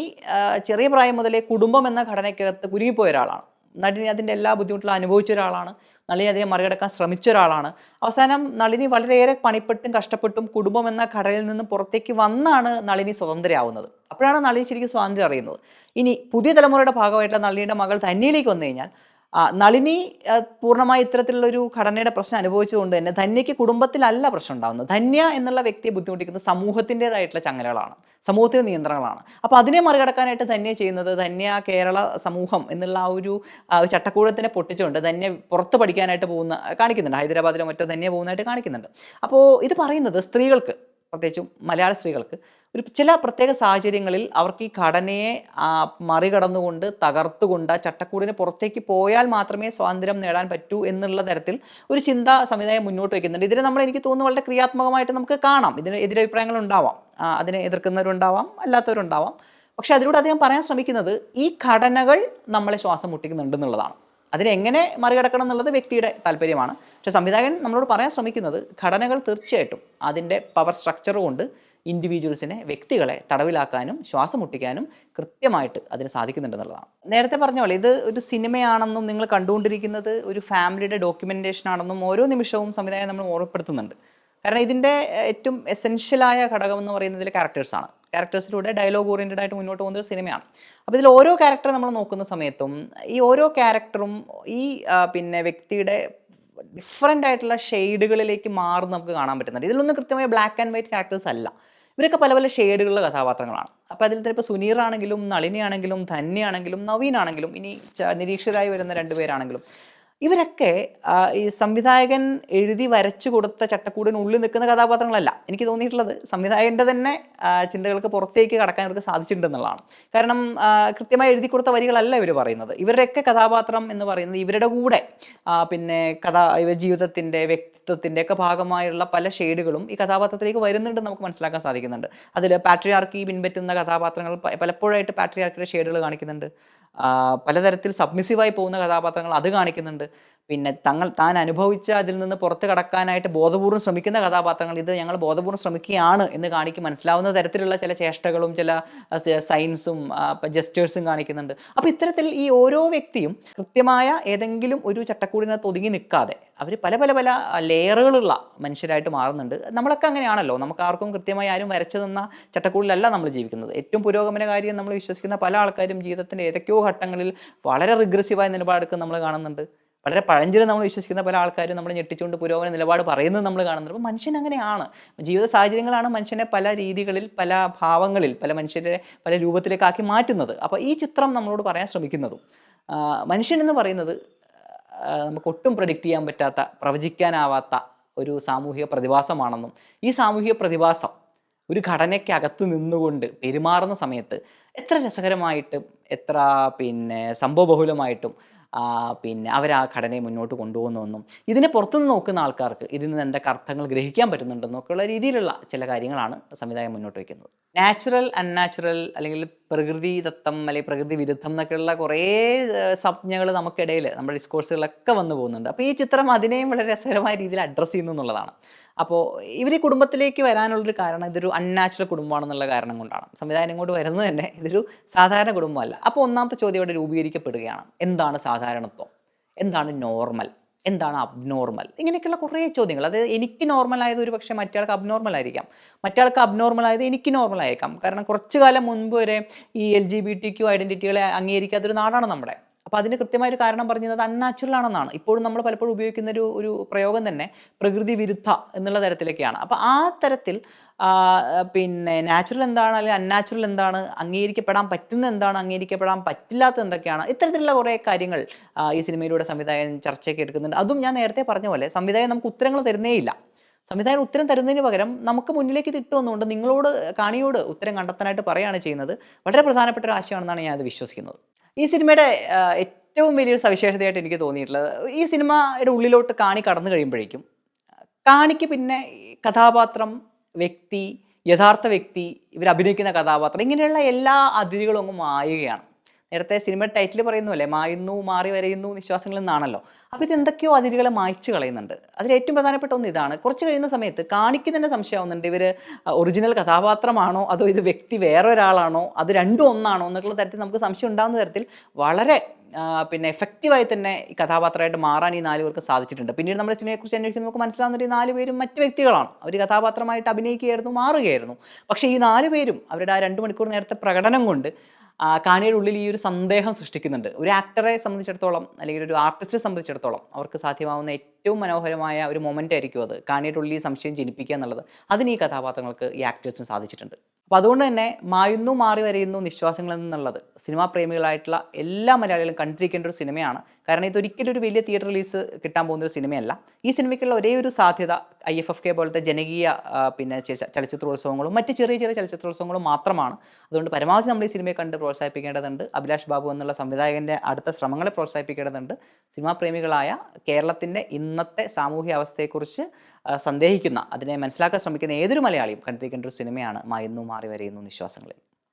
ചെറിയ പ്രായം മുതലേ കുടുംബം എന്ന ഘടനയ്ക്കകത്ത് കുരുങ്ങിപ്പോയ ഒരാളാണ്. നളിനി അതിന്റെ എല്ലാ ബുദ്ധിമുട്ടുകളും അനുഭവിച്ച ഒരാളാണ്. നളിനി അതിനെ മറികടക്കാൻ ശ്രമിച്ച ഒരാളാണ്. അവസാനം നളിനി വളരെയേറെ പണിപ്പെട്ടും കഷ്ടപ്പെട്ടും കുടുംബം എന്ന കടലിൽ നിന്ന് പുറത്തേക്ക് വന്നാണ് നളിനി സ്വതന്ത്രയാവുന്നത്. അപ്പോഴാണ് നളിനി ശരിക്കും സ്വാതന്ത്ര്യം അറിയുന്നത്. ഇനി പുതിയ തലമുറയുടെ ഭാഗമായിട്ടുള്ള നളിനിയുടെ മകൾ തന്നിയിലേക്ക് വന്നു കഴിഞ്ഞാൽ നളിനി പൂർണമായി ഇത്തരത്തിലുള്ളൊരു ഘടനയുടെ പ്രശ്നം അനുഭവിച്ചുകൊണ്ട് തന്നെ ധന്യയ്ക്ക് കുടുംബത്തിലല്ല പ്രശ്നം ഉണ്ടാകുന്നത് ധന്യ എന്നുള്ള വ്യക്തിയെ ബുദ്ധിമുട്ടിക്കുന്നത് സമൂഹത്തിന്റെതായിട്ടുള്ള ചങ്ങലകളാണ്. സമൂഹത്തിന്റെ നിയന്ത്രണങ്ങളാണ്. അപ്പോൾ അതിനെ മറികടക്കാനായിട്ട് ധന്യ ചെയ്യുന്നത് ധന്യ കേരള സമൂഹം എന്നുള്ള ആ, ഒരു ചട്ടക്കൂടത്തിനെ പൊട്ടിച്ചുകൊണ്ട് ധന്യ പുറത്ത് പഠിക്കാനായിട്ട് പോകുന്ന കാണിക്കുന്നുണ്ട്. ഹൈദരാബാദിലോ മറ്റോ ധന്യ പോകുന്നതായിട്ട് കാണിക്കുന്നുണ്ട്. അപ്പോൾ ഇത് പറയുന്നത് സ്ത്രീകൾക്ക് പ്രത്യേകിച്ചും മലയാള സ്ത്രീകൾക്ക് ഒരു ചില പ്രത്യേക സാഹചര്യങ്ങളിൽ അവർക്ക് ഈ ഘടനയെ മറികടന്നുകൊണ്ട് തകർത്തുകൊണ്ട് ചട്ടക്കൂടിന് പുറത്തേക്ക് പോയാൽ മാത്രമേ സ്വാതന്ത്ര്യം നേടാൻ പറ്റൂ എന്നുള്ള തരത്തിൽ ഒരു ചിന്താ സംവിധായം മുന്നോട്ട് വയ്ക്കുന്നുണ്ട്. ഇതിനെ നമ്മൾ എനിക്ക് തോന്നുന്നു വളരെ ക്രിയാത്മകമായിട്ട് നമുക്ക് കാണാം. ഇതിന് എതിരഭിപ്രായങ്ങൾ ഉണ്ടാവാം. അതിനെ എതിർക്കുന്നവരുണ്ടാവാം അല്ലാത്തവരുണ്ടാവാം. പക്ഷെ അതിലൂടെ അദ്ദേഹം പറയാൻ ശ്രമിക്കുന്നത് ഈ ഘടനകൾ നമ്മളെ ശ്വാസം മുട്ടിക്കുന്നുണ്ടെന്നുള്ളതാണ് അതിനെങ്ങനെ മറികടക്കണം എന്നുള്ളത് വ്യക്തിയുടെ താല്പര്യമാണ്. പക്ഷേ സംവിധായകൻ നമ്മളോട് പറയാൻ ശ്രമിക്കുന്നത് ഘടനകൾ തീർച്ചയായിട്ടും അതിന്റെ പവർ സ്ട്രക്ചർ കൊണ്ട് ഇൻഡിവിജ്വൽസിനെ വ്യക്തികളെ തടവിലാക്കാനും ശ്വാസം മുട്ടിക്കാനും കൃത്യമായിട്ട് അതിന് സാധിക്കുന്നുണ്ടെന്നുള്ളതാണ് നേരത്തെ പറഞ്ഞ പോലെ ഇത് ഒരു സിനിമയാണെന്നും നിങ്ങൾ കണ്ടുകൊണ്ടിരിക്കുന്നത് ഒരു ഫാമിലിയുടെ ഡോക്യുമെന്റേഷൻ ആണെന്നും ഓരോ നിമിഷവും സംവിധായകൻ നമ്മൾ ഓർമ്മപ്പെടുത്തുന്നുണ്ട്. കാരണം ഇതിന്റെ ഏറ്റവും എസെൻഷ്യലായ ഘടകം എന്ന് പറയുന്നതിൽ ക്യാരക്ടേഴ്സാണ് ക്യാരക്ടേഴ്സിലൂടെ ഡയലോഗ് ഓറിയന്റഡ് ആയിട്ട് മുന്നോട്ട് പോകുന്ന ഒരു സിനിമയാണ്. അപ്പോൾ ഇതിൽ ഓരോ ക്യാരക്ടർ നമ്മൾ നോക്കുന്ന സമയത്തും ഈ ഓരോ ക്യാരക്ടറും ഈ പിന്നെ വ്യക്തിയുടെ ഡിഫറെന്റ് ആയിട്ടുള്ള ഷെയ്ഡുകളിലേക്ക് മാറുന്ന നമുക്ക് കാണാൻ പറ്റുന്നുണ്ട്. ഇതിലൊന്നും കൃത്യമായ ബ്ലാക്ക് ആൻഡ് വൈറ്റ് ക്യാരക്ടേഴ്സ് അല്ല. ഇവരൊക്കെ പല പല ഷെയ്ഡുകളുടെ കഥാപാത്രങ്ങളാണ്. അപ്പോൾ അതിൽ തന്നെ ഇപ്പോൾ സുനീർ ആണെങ്കിലും നളിനിയാണെങ്കിലും നവീൻ നവീനാണെങ്കിലും ഇനി നിരീക്ഷിതരായി വരുന്ന രണ്ടുപേരാണെങ്കിലും ഇവരൊക്കെ ഈ സംവിധായകൻ എഴുതി വരച്ചു കൊടുത്ത ചട്ടക്കൂടിനുള്ളിൽ നിൽക്കുന്ന കഥാപാത്രങ്ങളല്ല. എനിക്ക് തോന്നിയിട്ടുള്ളത് സംവിധായകന്റെ തന്നെ ചിന്തകൾക്ക് പുറത്തേക്ക് കടക്കാൻ ഇവർക്ക് സാധിച്ചിട്ടുണ്ടെന്നുള്ളതാണ്. കാരണം കൃത്യമായി എഴുതി കൊടുത്ത വരികളല്ല ഇവർ പറയുന്നത്. ഇവരുടെയൊക്കെ കഥാപാത്രം എന്ന് പറയുന്നത് ഇവരുടെ കൂടെ പിന്നെ കഥ ഇവർ ജീവിതത്തിന്റെ വ്യക്തിത്വത്തിന്റെ ഒക്കെ ഭാഗമായുള്ള പല ഷെയ്ഡുകളും ഈ കഥാപാത്രത്തിലേക്ക് വരുന്നുണ്ട് നമുക്ക് മനസ്സിലാക്കാൻ സാധിക്കുന്നുണ്ട്. അതിൽ പാട്രിയാർക്കി പിൻപറ്റുന്ന കഥാപാത്രങ്ങൾ പലപ്പോഴായിട്ട് പാട്രിയാർക്കിയുടെ ഷെയ്ഡുകൾ കാണിക്കുന്നുണ്ട്. പലതരത്തിൽ സബ്മിസീവായി പോകുന്ന കഥാപാത്രങ്ങൾ അത് കാണിക്കുന്നുണ്ട്. പിന്നെ തങ്ങൾ താൻ അനുഭവിച്ച അതിൽ നിന്ന് പുറത്ത് കടക്കാനായിട്ട് ബോധപൂർവം ശ്രമിക്കുന്ന കഥാപാത്രങ്ങൾ ഇത് ഞങ്ങൾ ബോധപൂർവം ശ്രമിക്കുകയാണ് എന്ന് കാണിക്കും മനസ്സിലാവുന്ന തരത്തിലുള്ള ചില ചേഷ്ടകളും ചില സയൻസും ജസ്റ്റേഴ്സും കാണിക്കുന്നുണ്ട്. അപ്പോൾ ഇത്തരത്തിൽ ഈ ഓരോ വ്യക്തിയും കൃത്യമായ ഏതെങ്കിലും ഒരു ചട്ടക്കൂടിനകത്ത് ഒതുങ്ങി നിൽക്കാതെ അവർ പല പല പല ലെയറുകളുള്ള മനുഷ്യരായിട്ട് മാറുന്നുണ്ട്. നമ്മളൊക്കെ അങ്ങനെയാണല്ലോ. നമുക്ക് ആർക്കും കൃത്യമായി ആരും വരച്ചു തന്ന ചട്ടക്കൂടിലല്ല നമ്മൾ ജീവിക്കുന്നത്. ഏറ്റവും പുരോഗമന കാര്യം നമ്മൾ വിശ്വസിക്കുന്ന പല ആൾക്കാരും ജീവിതത്തിന്റെ ഏതൊക്കെയോ ഘട്ടങ്ങളിൽ വളരെ റിഗ്രസീവായ നിലപാടൊക്കെ നമ്മൾ കാണുന്നുണ്ട്. വളരെ പഴഞ്ചിൽ നമ്മൾ വിശ്വസിക്കുന്ന പല ആൾക്കാരും നമ്മൾ ഞെട്ടിച്ചുകൊണ്ട് പുരോഗമന നിലപാട് പറയുന്നത് നമ്മൾ കാണുന്നത് അപ്പോൾ മനുഷ്യൻ അങ്ങനെയാണ്. ജീവിത സാഹചര്യങ്ങളാണ് മനുഷ്യനെ പല രീതികളിൽ പല ഭാവങ്ങളിൽ പല മനുഷ്യരെ പല രൂപത്തിലേക്കാക്കി മാറ്റുന്നത്. അപ്പോൾ ഈ ചിത്രം നമ്മളോട് പറയാൻ ശ്രമിക്കുന്നതും മനുഷ്യൻ എന്ന് പറയുന്നത് നമുക്ക് ഒട്ടും പ്രഡിക്റ്റ് ചെയ്യാൻ പറ്റാത്ത പ്രവചിക്കാനാവാത്ത ഒരു സാമൂഹിക പ്രതിഭാസമാണെന്നും ഈ സാമൂഹിക പ്രതിഭാസം ഒരു ഘടനയ്ക്കകത്ത് നിന്നുകൊണ്ട് പെരുമാറുന്ന സമയത്ത് എത്ര രസകരമായിട്ടും എത്ര പിന്നെ സംഭവബഹുലമായിട്ടും പിന്നെ അവർ ആ ഘടനയെ മുന്നോട്ട് കൊണ്ടുപോകുന്നുവെന്നും ഇതിനെ പുറത്തുനിന്ന് നോക്കുന്ന ആൾക്കാർക്ക് ഇതിൽ നിന്ന് എന്തൊക്കെ അർത്ഥങ്ങൾ ഗ്രഹിക്കാൻ പറ്റുന്നുണ്ടെന്നൊക്കെയുള്ള രീതിയിലുള്ള ചില കാര്യങ്ങളാണ് സംവിധായകൻ മുന്നോട്ട് വയ്ക്കുന്നത്. നാച്ചുറൽ അൺനാച്ചുറൽ അല്ലെങ്കിൽ പ്രകൃതി ദത്തം അല്ലെങ്കിൽ പ്രകൃതി വിരുദ്ധം എന്നൊക്കെയുള്ള കുറേ സംജ്ഞകൾ നമുക്കിടയിൽ നമ്മുടെ ഡിസ്കോഴ്സുകളൊക്കെ വന്നു പോകുന്നുണ്ട്. അപ്പോൾ ഈ ചിത്രം അതിനെയും വളരെ രസകരമായ രീതിയിൽ അഡ്രസ്സ് ചെയ്യുന്നു എന്നുള്ളതാണ്. അപ്പോൾ ഇവർ കുടുംബത്തിലേക്ക് വരാനുള്ളൊരു കാരണം ഇതൊരു അൺനാച്ചുറൽ കുടുംബമാണെന്നുള്ള കാരണം കൊണ്ടാണ്. സംവിധാനം ഇങ്ങോട്ട് വരുന്നത് തന്നെ ഇതൊരു സാധാരണ കുടുംബമല്ല. അപ്പോൾ ഒന്നാമത്തെ ചോദ്യം ഇവിടെ രൂപീകരിക്കപ്പെടുകയാണ്. എന്താണ് സാധാരണത്വം? എന്താണ് നോർമൽ എന്താണ് അബ്നോർമൽ ഇങ്ങനെയൊക്കെയുള്ള കുറേ ചോദ്യങ്ങൾ. അത് എനിക്ക് നോർമൽ ആയത് ഒരു പക്ഷേ മറ്റയാൾക്ക് അബ്നോർമൽ ആയിരിക്കാം. മറ്റയാൾക്ക് അബ്നോർമൽ ആയത് എനിക്ക് നോർമൽ ആയിരിക്കാം കാരണം കുറച്ചു കാലം മുൻപ് വരെ ഈ L G B T Q ഐഡന്റിറ്റികളെ അംഗീകരിക്കാത്തൊരു നാടാണ് നമ്മുടെ. അപ്പോൾ അതിന് കൃത്യമായ ഒരു കാരണം പറഞ്ഞത് അൺനാച്ചുറൽ ആണെന്നാണ്. ഇപ്പോഴും നമ്മൾ പലപ്പോഴും ഉപയോഗിക്കുന്ന ഒരു ഒരു പ്രയോഗം തന്നെ പ്രകൃതി വിരുദ്ധ എന്നുള്ള തരത്തിലൊക്കെയാണ്. അപ്പോൾ ആ തരത്തിൽ പിന്നെ നാച്ചുറൽ എന്താണ് അല്ലെങ്കിൽ അൺനാച്ചുറൽ എന്താണ് അംഗീകരിക്കപ്പെടാൻ പറ്റുന്ന എന്താണ് അംഗീകരിക്കപ്പെടാൻ പറ്റില്ലാത്ത എന്തൊക്കെയാണ് ഇത്തരത്തിലുള്ള കുറേ കാര്യങ്ങൾ ഈ സിനിമയിലൂടെ സംവിധായകൻ ചർച്ചയ്ക്ക് എടുക്കുന്നുണ്ട്. അതും ഞാൻ നേരത്തെ പറഞ്ഞ പോലെ സംവിധായകൻ നമുക്ക് ഉത്തരങ്ങൾ തരുന്നേയില്ല സംവിധായകൻ ഉത്തരം തരുന്നതിന് പകരം നമുക്ക് മുന്നിലേക്ക് ഇത് ഇട്ട് വന്നുകൊണ്ട് നിങ്ങളോട് കാണിയോട് ഉത്തരം കണ്ടെത്താനായിട്ട് പറയുകയാണ് ചെയ്യുന്നത്. വളരെ പ്രധാനപ്പെട്ട ഒരു ആശയമാണെന്നാണ് ഞാൻ അത് വിശ്വസിക്കുന്നത്. ഈ സിനിമയുടെ ഏറ്റവും വലിയൊരു സവിശേഷതയായിട്ട് എനിക്ക് തോന്നിയിട്ടുള്ളത് ഈ സിനിമയുടെ ഉള്ളിലോട്ട് കാണി കടന്നു കഴിയുമ്പോഴേക്കും കാണിക്ക് പിന്നെ കഥാപാത്രം വ്യക്തി യഥാർത്ഥ വ്യക്തി ഇവർ അഭിനയിക്കുന്ന കഥാപാത്രം ഇങ്ങനെയുള്ള എല്ലാ അതിരുകളും അങ്ങ് മായുകയാണ്. നേരത്തെ സിനിമ ടൈറ്റിൽ പറയുന്നു അല്ലേ മായുന്നു മാറി വരയുന്നു നിശ്വാസങ്ങളിൽ നിന്നാണല്ലോ അപ്പോൾ ഇത് എന്തൊക്കെയോ അതിരുകളെ മായ്ച്ചു കളയുന്നുണ്ട്. അതിൽ ഏറ്റവും പ്രധാനപ്പെട്ട ഒന്ന് ഇതാണ്. കുറച്ച് കഴിയുന്ന സമയത്ത് കാണിക്ക് തന്നെ സംശയമാവുന്നുണ്ട് ഇവർ ഒറിജിനൽ കഥാപാത്രമാണോ അതോ ഇത് വ്യക്തി വേറെ ഒരാളാണോ അത് രണ്ടും ഒന്നാണോ എന്നുള്ള തരത്തിൽ നമുക്ക് സംശയം ഉണ്ടാകുന്ന തരത്തിൽ വളരെ പിന്നെ എഫക്റ്റീവായി തന്നെ ഈ കഥാപാത്രമായിട്ട് മാറാൻ ഈ നാല് പേർക്ക് സാധിച്ചിട്ടുണ്ട്. പിന്നീട് നമ്മുടെ സിനിമയെക്കുറിച്ച് അന്വേഷിക്കുമ്പോൾ നമുക്ക് മനസ്സിലാവുന്ന ഈ നാല് പേരും മറ്റ് വ്യക്തികളാണ്. അവർ കഥാപാത്രമായിട്ട് അഭിനയിക്കുകയായിരുന്നു മാറുകയായിരുന്നു. പക്ഷേ ഈ നാല് പേരും അവരുടെ ആ രണ്ട് മണിക്കൂർ നേരത്തെ പ്രകടനം കൊണ്ട് കാണിയുടെ ഉള്ളിൽ ഈ ഒരു സന്ദേഹം സൃഷ്ടിക്കുന്നുണ്ട്. ഒരു ആക്ടറെ സംബന്ധിച്ചിടത്തോളം അല്ലെങ്കിൽ ഒരു ആർട്ടിസ്റ്റിനെ സംബന്ധിച്ചിടത്തോളം അവർക്ക് സാധ്യമാവുന്ന ഏറ്റവും മനോഹരമായ ഒരു മൊമെന്റ് ആയിരിക്കും അത്. കാണിയുടെ ഉള്ളിൽ സംശയം ജനിപ്പിക്കുക എന്നുള്ളത്. അതിന് ഈ കഥാപാത്രങ്ങൾക്ക് ഈ ആക്ടേഴ്സിന് സാധിച്ചിട്ടുണ്ട്. അപ്പോൾ അതുകൊണ്ട് തന്നെ മായുന്നു മാറി വരയുന്നു നിശ്വാസങ്ങളെന്നുള്ളത് സിനിമാ പ്രേമികളായിട്ടുള്ള എല്ലാ മലയാളികളും കണ്ടിരിക്കേണ്ട ഒരു സിനിമയാണ് കാരണം ഇതൊരിക്കലും ഒരു വലിയ തിയേറ്റർ റിലീസ് കിട്ടാൻ പോകുന്ന ഒരു സിനിമയല്ല. ഈ സിനിമയ്ക്കുള്ള ഒരേ ഒരു സാധ്യത ഐ എഫ് എഫ് കെ പോലത്തെ ജനകീയ പിന്നെ ചലച്ചിത്രോത്സവങ്ങളും മറ്റ് ചെറിയ ചെറിയ ചലച്ചിത്രോത്സവങ്ങളും മാത്രമാണ്. അതുകൊണ്ട് പരമാവധി നമ്മൾ ഈ സിനിമയെ കണ്ട് പ്രോത്സാഹിപ്പിക്കേണ്ടതുണ്ട്. അഭിലാഷ് ബാബു എന്നുള്ള സംവിധായകന്റെ അടുത്ത ശ്രമങ്ങളെ പ്രോത്സാഹിപ്പിക്കേണ്ടതുണ്ട്. സിനിമാ പ്രേമികളായ കേരളത്തിന്റെ ഇന്നത്തെ സാമൂഹ്യ അവസ്ഥയെക്കുറിച്ച് സന്ദേഹിക്കുന്ന അതിനെ മനസ്സിലാക്കാൻ ശ്രമിക്കുന്ന ഏതൊരു മലയാളിയും കണ്ടിരിക്കേണ്ട ഒരു സിനിമയാണ് മായുന്നു മാറി വരയുന്നു നിശ്വാസങ്ങളിൽ.